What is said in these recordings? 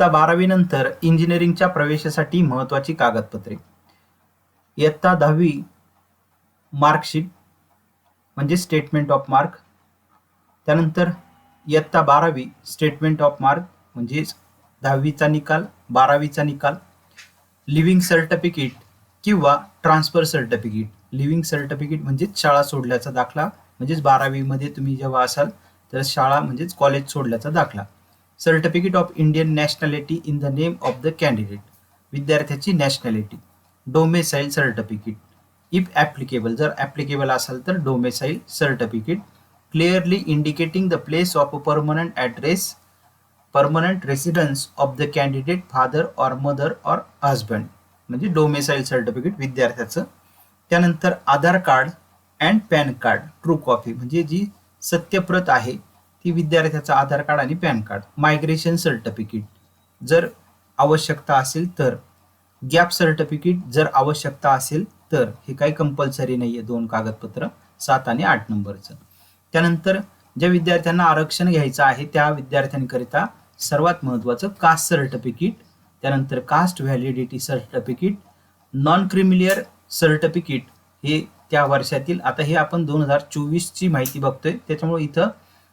इयत्ता बारावी नंतर इंजिनिअरिंगच्या प्रवेशासाठी महत्त्वाची कागदपत्रे. इयत्ता दहावी मार्कशीट म्हणजे स्टेटमेंट ऑफ मार्क त्यानंतर इयत्ता बारावी स्टेटमेंट ऑफ मार्क म्हणजेच दहावीचा निकाल बारावीचा निकाल. लिव्हिंग सर्टिफिकेट किंवा ट्रान्सफर सर्टिफिकेट लिव्हिंग सर्टिफिकेट म्हणजेच शाळा सोडल्याचा दाखला म्हणजेच बारावीमध्ये तुम्ही जेव्हा असाल तर शाळा म्हणजेच कॉलेज सोडल्याचा दाखला. Certificate of Indian nationality in the name of the candidate विद्यार्थ्याची nationality domicile certificate if applicable जर ॲप्लिकेबल असाल तर domicile certificate clearly indicating the place of a permanent address permanent residence of the candidate father or mother or husband म्हणजे domicile certificate विद्यार्थ्याचं. त्यानंतर Aadhaar card and PAN card true copy म्हणजे जी सत्यप्रत आहे ती विद्यार्थ्याचं आधार कार्ड आणि पॅन कार्ड. मायग्रेशन सर्टिफिकेट जर आवश्यकता असेल तर. गॅप सर्टिफिकेट जर आवश्यकता असेल तर. हे काही कंपल्सरी नाही आहे दोन कागदपत्र सात आणि आठ नंबरचं. त्यानंतर ज्या विद्यार्थ्यांना आरक्षण घ्यायचं आहे त्या विद्यार्थ्यांकरिता सर्वात महत्त्वाचं कास्ट सर्टिफिकेट त्यानंतर caste validity certificate non creamy layer certificate हे त्या वर्षातील आता हे आपण दोन हजार चोवीसची माहिती बघतोय त्याच्यामुळे इथं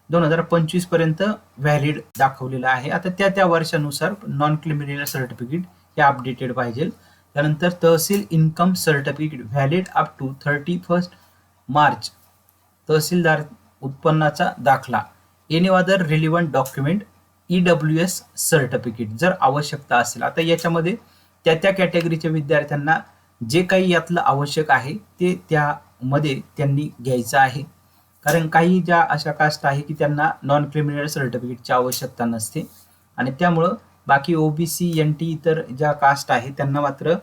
दोन हजार पंचवीसपर्यंत व्हॅलिड दाखवलेलं आहे. आता त्या त्या वर्षानुसार नॉन क्रिमिनल सर्टिफिकेट हे अपडेटेड पाहिजे. त्यानंतर tehsil income certificate valid up to thirty first March tehsildar उत्पन्नाचा दाखला. Any other relevant document E W S certificate जर आवश्यकता असेल. आता याच्यामध्ये त्या त्या कॅटेगरीच्या विद्यार्थ्यांना जे काही यातलं आवश्यक आहे ते त्यामध्ये त्यांनी घ्यायचं आहे. कारण काही ज्या अशा कास्ट आहे की त्यांना नॉन क्रिमिनल सर्टिफिकेटची आवश्यकता नसते. आणि त्यामुळं बाकी ओबीसी एन टी इतर ज्या कास्ट आहे त्यांना मात्र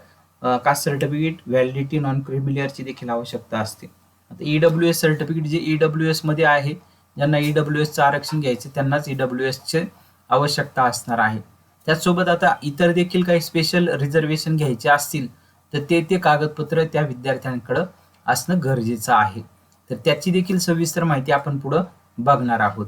कास्ट सर्टिफिकेट व्हॅलिडिटी नॉन क्रिमिलियरची देखील आवश्यकता असते. आता ई डब्ल्यू एस सर्टिफिकेट जे ई डब्ल्यू एसमध्ये आहे ज्यांना ई डब्ल्यू एसचं आरक्षण घ्यायचं त्यांनाच ई डब्ल्यू एसचे आवश्यकता असणार आहे. त्याचसोबत आता इतर देखील काही स्पेशल रिझर्वेशन घ्यायचे असतील तर ते ते कागदपत्र त्या विद्यार्थ्यांकडं असणं गरजेचं आहे. तर त्याची देखील सविस्तर माहिती आपण पुढं बघणार आहोत.